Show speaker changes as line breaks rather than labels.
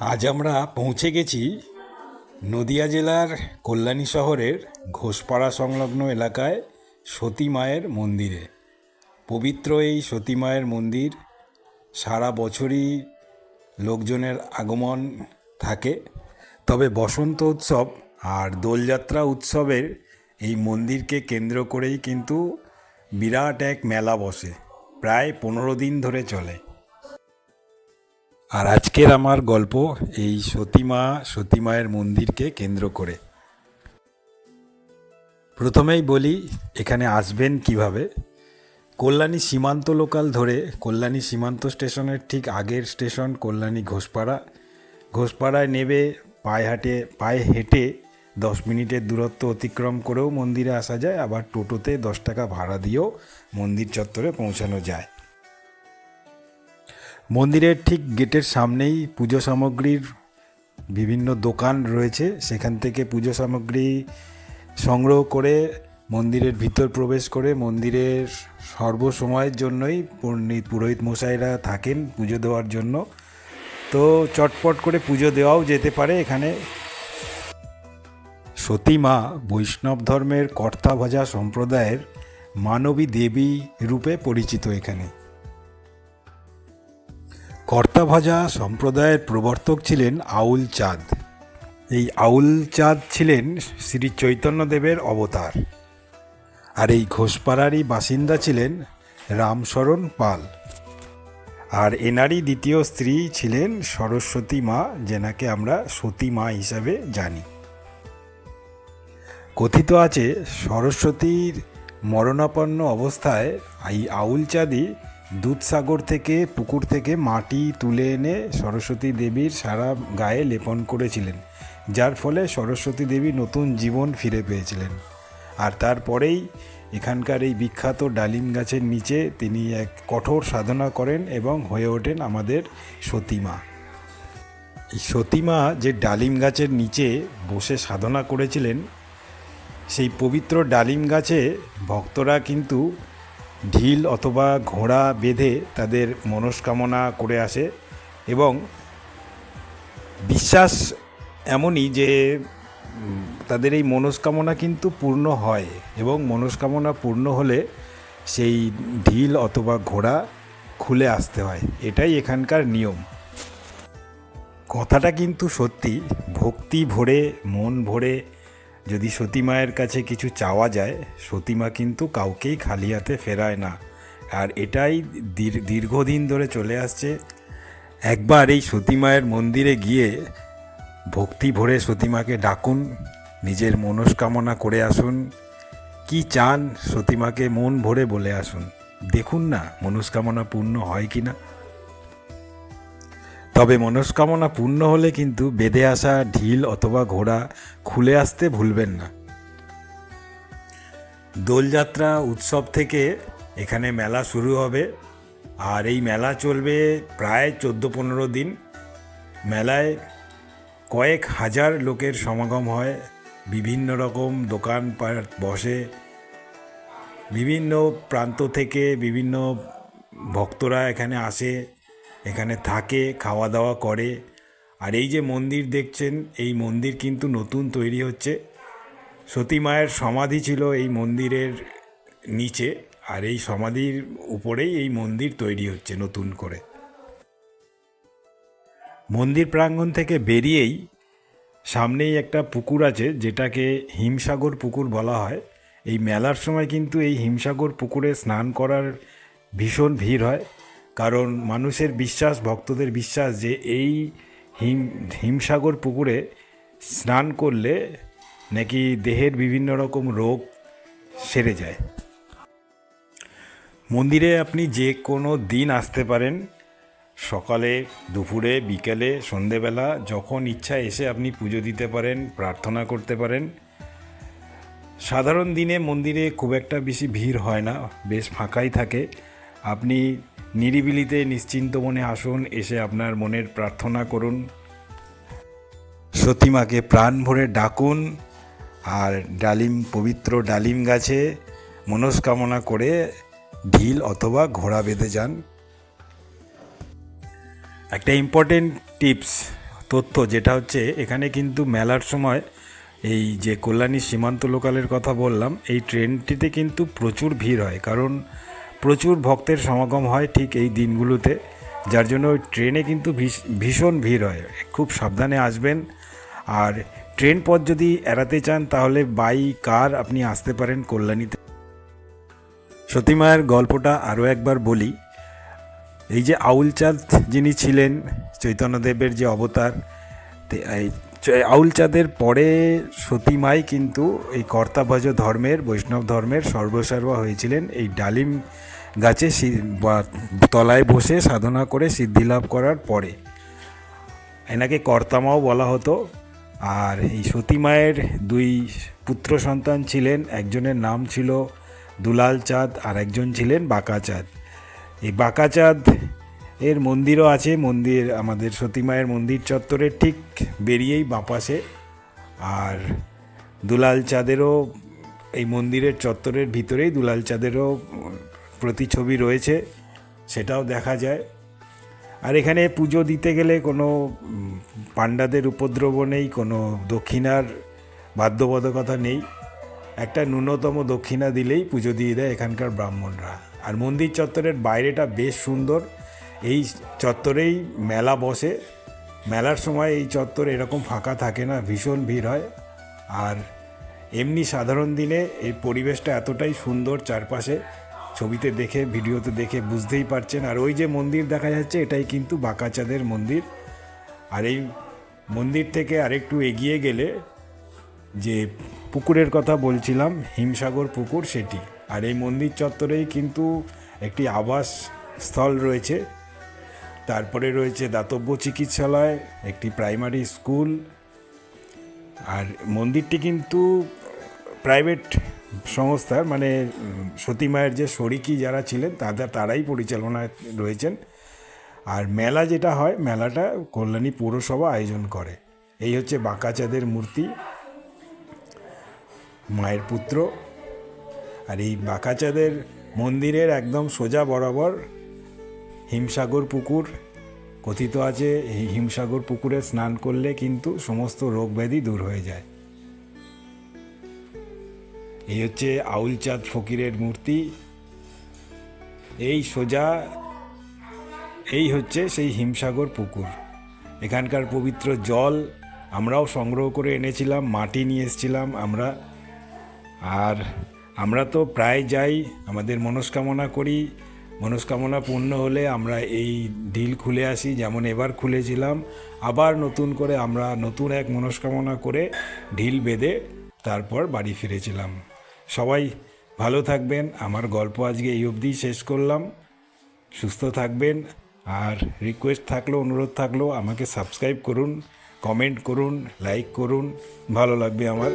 আজ আমরা পৌঁছে গেছি নদিয়া জেলার কল্যাণী শহরের ঘোষপাড়া সংলগ্ন এলাকায় সতী মায়ের মন্দিরে। পবিত্র এই সতী মায়ের মন্দির সারা বছরই লোকজনের আগমন থাকে। তবে বসন্ত উৎসব আর দোলযাত্রা উৎসবের এই মন্দিরকে কেন্দ্র করেই কিন্তু বিরাট এক মেলা বসে, প্রায় পনেরো দিন ধরে চলে। আর আজকের আমার গল্প এই সতীমা, সতীমায়ের মন্দিরকে কেন্দ্র করে। প্রথমেই বলি, এখানে আসবেন কীভাবে? কল্যাণী সীমান্ত লোকাল ধরে, কল্যাণী সীমান্ত স্টেশনের ঠিক আগের স্টেশন কল্যাণী ঘোষপাড়া। ঘোষপাড়ায় নেবে, পায়ে হাঁটে, পায়ে হেঁটে দশ মিনিটের দূরত্ব অতিক্রম করেও মন্দিরে আসা যায়, আবার টোটোতে দশ টাকা ভাড়া দিয়েও মন্দির চত্বরে পৌঁছানো যায়। মন্দিরের ঠিক গেটের সামনেই পুজো সামগ্রীর বিভিন্ন দোকান রয়েছে। সেখান থেকে পুজো সামগ্রী সংগ্রহ করে মন্দিরের ভিতর প্রবেশ করে মন্দিরের সর্বসময়ের জন্যই পণ্ডিত পুরোহিত মশাইরা থাকেন পুজো দেওয়ার জন্য। তো চটপট করে পুজো দেওয়াও যেতে পারে এখানে। সতী মা বৈষ্ণব ধর্মের কর্তাভজা সম্প্রদায়ের মানবী দেবী রূপে পরিচিত এখানে। কর্তাভাজা সম্প্রদায়ের প্রবর্তক ছিলেন আউল চাঁদ। এই আউল চাঁদ ছিলেন শ্রী চৈতন্যদেবের অবতার। আর এই ঘোষপাড়ারই বাসিন্দা ছিলেন রামশরণ পাল। আর এনারই দ্বিতীয় স্ত্রী ছিলেন সরস্বতী মা, যেনাকে আমরা সতী মা হিসাবে জানি। কথিত আছে, সরস্বতীর মরণাপন্ন অবস্থায় এই আউল চাঁদই দুধসাগর থেকে, পুকুর থেকে মাটি তুলে এনে সরস্বতী দেবীর সারা গায়ে লেপন করেছিলেন, যার ফলে সরস্বতী দেবী নতুন জীবন ফিরে পেয়েছিলেন। আর তারপরেই এখানকার এই বিখ্যাত ডালিম গাছের নিচে তিনি এক কঠোর সাধনা করেন এবং হয়ে ওঠেন আমাদের সতীমা। সতীমা যে ডালিম গাছের নিচে বসে সাধনা করেছিলেন, সেই পবিত্র ডালিম গাছে ভক্তরা কিন্তু ঢিল অথবা ঘোড়া বেঁধে তাদের মনস্কামনা করে আসে এবং বিশ্বাস এমনই যে তাদের এই মনস্কামনা কিন্তু পূর্ণ হয় এবং মনস্কামনা পূর্ণ হলে সেই ঢিল অথবা ঘোড়া খুলে আসতে হয়। এটাই এখানকার নিয়ম। কথাটা কিন্তু সত্যি। ভক্তি ভরে, মন ভরে যদি সতী মায়ের কাছে কিছু চাওয়া যায় সতীমা কিন্তু কাউকেই খালি হাতে ফেরায় না। আর এটাই দীর- দীর্ঘদিন ধরে চলে আসছে। একবার এই সতী মায়ের মন্দিরে গিয়ে ভক্তি ভরে সতীমাকে ডাকুন, নিজের মনস্কামনা করে আসুন। কি চান সতীমাকে মন ভরে বলে আসুন। দেখুন না মনস্কামনা পূর্ণ হয় কি না তবে মনস্কামনা পূর্ণ হলে কিন্তু বেঁধে আসা ঢিল অথবা ঘোড়া খুলে আসতে ভুলবেন না। দোলযাত্রা উৎসব থেকে এখানে মেলা শুরু হবে আর এই মেলা চলবে প্রায় চোদ্দ পনেরো দিন। মেলায় কয়েক হাজার লোকের সমাগম হয়, বিভিন্ন রকম দোকান বসে, বিভিন্ন প্রান্ত থেকে বিভিন্ন ভক্তরা এখানে আসে। এখানে থাকে খাওয়া দাওয়া করে। আর এই যে মন্দির দেখছেন, এই মন্দির কিন্তু নতুন তৈরি হচ্ছে। সতী মায়ের সমাধি ছিল এই মন্দিরের নিচে, আর এই সমাধির উপরেই এই মন্দির তৈরি হচ্ছে নতুন করে। মন্দির প্রাঙ্গণ থেকে বেরিয়েই সামনেই একটা পুকুর আছে, যেটাকে হিমসাগর পুকুর বলা হয়। এই মেলার সময় কিন্তু এই হিমসাগর পুকুরে স্নান করার ভীষণ ভিড় হয়। কারণ মানুষের বিশ্বাস, ভক্তদের বিশ্বাস যে এই হিম, হিমসাগর পুকুরে স্নান করলে নাকি দেহের বিভিন্ন রকম রোগ সেরে যায়। মন্দিরে আপনি যে কোনো দিন আসতে পারেন। সকালে, দুপুরে, বিকেলে, সন্ধেবেলা, যখন ইচ্ছা এসে আপনি পুজো দিতে পারেন, প্রার্থনা করতে পারেন। সাধারণ দিনে মন্দিরে খুব একটা বেশি ভিড় হয় না, বেশ ফাঁকাই থাকে। আপনি নিরিবিলিতে নিশ্চিন্ত মনে আসুন, এসে আপনার মনের প্রার্থনা করুন। সতীমাকে প্রাণ ভরে ডাকুন, আর ডালিম, পবিত্র ডালিম গাছে মনস্কামনা করে ঢিল অথবা ঘোড়া বেঁধে যান। একটা ইম্পর্টেন্ট টিপস তথ্য, যেটা হচ্ছে, এখানে কিন্তু মেলার সময় এই যে কল্যাণী সীমান্ত লোকালের কথা বললাম, এই ট্রেনটিতে কিন্তু প্রচুর ভিড় হয়। কারণ প্রচুর ভক্তের সমাগম হয় ঠিক এই দিনগুলোতে, যার জন্য ওই ট্রেনে কিন্তু ভীষ- ভীষণ ভিড় হয়। খুব সাবধানে আসবেন। আর ট্রেন পথ যদি এড়াতে চান, তাহলে বাই কার আপনি আসতে পারেন কল্যাণীতে। সতীমায়ের গল্পটা আরও একবার বলি। এই যে আউলচাঁদ যিনি ছিলেন, চৈতন্যদেবের যে অবতার তে- এই চ- আউলচাঁদের পরে সতীমাই কিন্তু এই কর্তাভজ ধর্মের, বৈষ্ণব ধর্মের সর্বসর্বা হয়েছিলেন। এই ডালিম গাছে তলায় বসে সাধনা করে সিদ্ধি লাভ করার পরে এনাকে কর্তামাও বলা হতো। আর এই সতীমায়ের দুই পুত্র সন্তান ছিলেন, একজনের নাম ছিল দুলাল চাঁদ আর একজন ছিলেন বাঁকা চাঁদ এই বাঁকা চাঁদ এর মন্দিরও আছে, মন্দির, আমাদের সতী মায়ের মন্দির চত্বরের ঠিক বেরিয়েই বাপাশে আর দুলাল চাঁদেরও এই মন্দিরের চত্বরের ভিতরেই দুলাল চাঁদেরও প্রতিছবি রয়েছে, সেটাও দেখা যায়। আর এখানে পুজো দিতে গেলে কোনো পাণ্ডাদের উপদ্রব নেই, কোনো দক্ষিণার বাধ্যবাধকতা নেই। একটা ন্যূনতম দক্ষিণা দিলেই পুজো দিয়ে দেয় এখানকার ব্রাহ্মণরা। আর মন্দির চত্বরের বাইরেটা বেশ সুন্দর। এই চত্বরেই মেলা বসে। মেলার সময় এই চত্বর এরকম ফাঁকা থাকে না, ভীষণ ভিড় হয়। আর এমনি সাধারণ দিনে এই পরিবেশটা এতটাই সুন্দর চারপাশে। ছবিতে দেখে, ভিডিওতে দেখে বুঝতেই পারছেন। আর ওই যে মন্দির দেখা যাচ্ছে, এটাই কিন্তু বাঁকাচাঁদের মন্দির। আর এই মন্দির থেকে আরেকটু এগিয়ে গেলে যে পুকুরের কথা বলছিলাম, হিমসাগর পুকুর, সেটি। আর এই মন্দির চত্বরেই কিন্তু একটি আবাস স্থল রয়েছে। তারপরে রয়েছে দাতব্য চিকিৎসালয়, একটি প্রাইমারি স্কুল। আর মন্দিরটি কিন্তু প্রাইভেট সংস্থার মানে সতী মায়ের যে শরিকি যারা ছিলেন, তাদের, তারাই পরিচালনায় রয়েছেন। আর মেলা যেটা হয়, মেলাটা কল্যাণী পৌরসভা আয়োজন করে। এই হচ্ছে বাঁকাচাঁদের মূর্তি, মায়ের পুত্র। আর এই বাঁকাচাঁদের মন্দিরের একদম সোজা বরাবর হিমসাগর পুকুর, কথিত আছে হিমসাগর পুকুরে স্নান করলে কিন্তু সমস্ত রোগ ব্যাধি দূর হয়ে যায়। এই হচ্ছে আউলচাঁদ ফকিরের মূর্তি। এই সোজা, এই হচ্ছে সেই হিমসাগর পুকুর। এখানকার পবিত্র জল আমরাও সংগ্রহ করে এনেছিলাম, মাটি নিয়ে এসেছিলাম আমরা। আর আমরা তো প্রায় যাই, আমাদের মনস্কামনা করি মনস্কামনা পূর্ণ হলে আমরা এই ঢিল খুলে আসি, যেমন এবার খুলেছিলাম। আবার নতুন করে আমরা নতুন এক মনস্কামনা করে ঢিল বেঁধে তারপর বাড়ি ফিরেছিলাম। সবাই ভালো থাকবেন। আমার গল্প আজকে এই অবধি শেষ করলাম। সুস্থ থাকবেন। আর রিকোয়েস্ট থাকল, অনুরোধ থাকল, আমাকে সাবস্ক্রাইব করুন কমেন্ট করুন লাইক করুন। ভালো লাগবে আমার।